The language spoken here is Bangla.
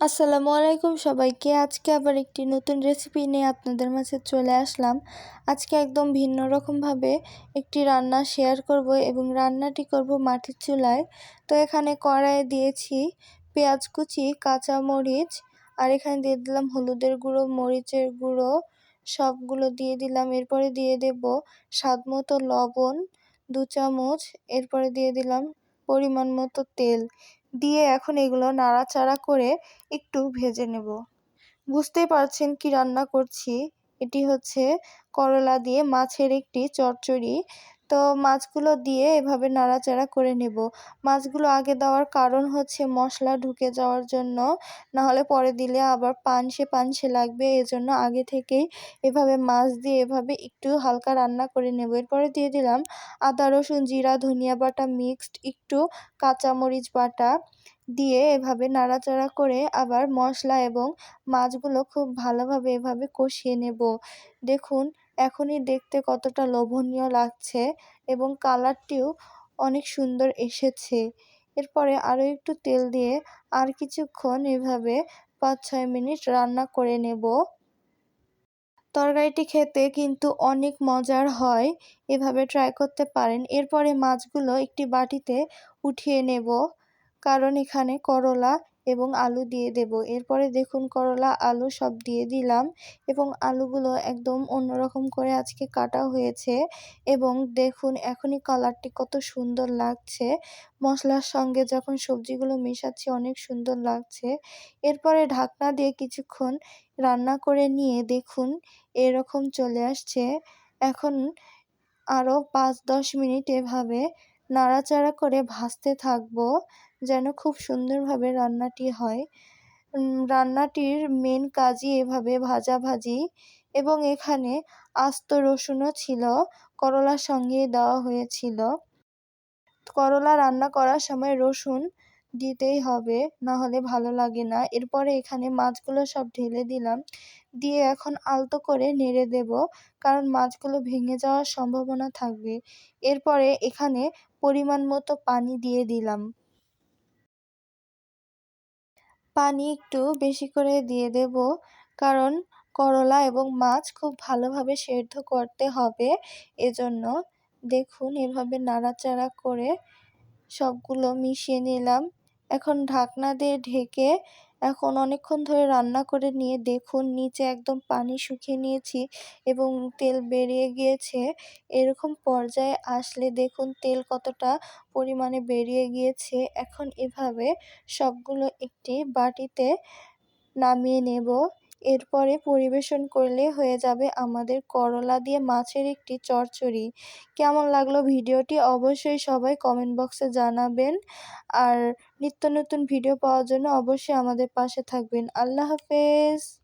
আসসালামু আলাইকুম সবাইকে। আজকে আবার একটি নতুন রেসিপি নিয়ে আপনাদের মাঝে চলে আসলাম। আজকে একদম ভিন্ন রকমভাবে একটি রান্না শেয়ার করব এবং রান্নাটি করব মাটির চুলায়। তো এখানে কড়াইয়ে দিয়েছি পেঁয়াজ কুচি, কাঁচা মরিচ, আর এখানে দিয়ে দিলাম হলুদের গুঁড়ো, মরিচের গুঁড়ো, সবগুলো দিয়ে দিলাম। এরপরে দিয়ে দেব স্বাদ মতো লবণ, দু চামচ, এরপরে দিয়ে দিলাম পরিমাণ মতো তেল। দিয়ে এখন এগুলো নাড়াচাড়া করে একটু ভেজে নেব। বুঝতেই পারছেন কি রান্না করছি। এটি হচ্ছে করলা দিয়ে মাছের একটি চচ্চড়ি তো মাছগুলো দিয়ে এভাবে নাড়াচাড়া করে নেব। মাছগুলো আগে দেওয়ার কারণ হচ্ছে মশলা ঢুকে যাওয়ার জন্য না হলে পরে দিলে আবার পানসে পানসে লাগবে। এজন্য আগে থেকেই এভাবে মাছ দিয়ে এভাবে একটু হালকা রান্না করে নেব। এরপরে দিয়ে দিলাম আদা, রসুন, জিরা, ধনিয়া বাটা মিক্সড একটু কাঁচামরিচ বাটা দিয়ে এভাবে নাড়াচাড়া করে আবার মশলা এবং মাছগুলো খুব ভালোভাবে এভাবে কষিয়ে নেব। দেখুন এখনই দেখতে কতটা লোভনীয় লাগছে এবং কালারটিও অনেক সুন্দর এসেছে। এরপরে আরও একটু তেল দিয়ে আর কিছুক্ষণ এভাবে পাঁচ ছয় মিনিট রান্না করে নেব। তরকারিটি খেতে কিন্তু অনেক মজার হয়, এভাবে ট্রাই করতে পারেন। এরপরে মাছগুলো একটি বাটিতে উঠিয়ে নেব, কারণ এখানে করলা এবং আলু দিয়ে দেব। এরপরে দেখুন, করলা, আলু সব দিয়ে দিলাম এবং আলুগুলো একদম অন্যরকম করে আজকে কাটা হয়েছে এবং দেখুন, এখনই কালারটি কত সুন্দর লাগছে। মশলার সঙ্গে যখন সবজিগুলো মেশাচ্ছি, অনেক সুন্দর লাগছে। এরপরে ঢাকনা দিয়ে কিছুক্ষণ রান্না করে নিয়ে দেখুন, এরকম চলে আসছে। এখন আরও পাঁচ দশ মিনিট এভাবে নাড়াচাড়া করে ভাজতে থাকব, যেন খুব সুন্দরভাবে রান্নাটি হয়। রান্নাটির মেন কাজই এভাবে ভাজাভাজি এবং এখানে আস্ত রসুনও ছিল, করলার সঙ্গে দেওয়া হয়েছিল। করলা রান্না করার সময় রসুন দিতেই হবে না হলে ভালো লাগে না। এরপরে এখানে মাছগুলো সব ঢেলে দিলাম। দিয়ে এখন আলতো করে নেড়ে দেব, কারণ মাছগুলো ভেঙে যাওয়ার সম্ভাবনা থাকবে। এরপরে এখানে পরিমাণ মতো পানি দিয়ে দিলাম। পানি একটু বেশি করে দিয়ে দেব, কারণ করলা এবং মাছ খুব ভালোভাবে সেদ্ধ করতে হবে এজন্য। দেখুন, এভাবে নাড়াচাড়া করে সবগুলো মিশিয়ে নিলাম। এখন ঢাকনা দিয়ে ঢেকে এখন অনেকক্ষণ ধরে রান্না করে নিয়ে দেখুন নিচে একদম পানি শুকিয়ে নিয়েছি এবং তেল বেরিয়ে গিয়েছে। এরকম পর্যায়ে আসলে দেখুন তেল কতটা পরিমাণে বেরিয়ে গিয়েছে। এখন এভাবে সবগুলো একটি বাটিতে নামিয়ে নেব। এরপরে পরিবেশন করলে হয়ে যাবে আমাদের করলা দিয়ে মাছের একটি চচ্চড়ি। কেমন লাগল ভিডিওটি অবশ্যই সবাই কমেন্ট বক্সে জানাবেন। আর নিত্য নতুন ভিডিও পাওয়ার জন্য অবশ্যই আমাদের পাশে থাকবেন। আল্লাহ হাফেজ।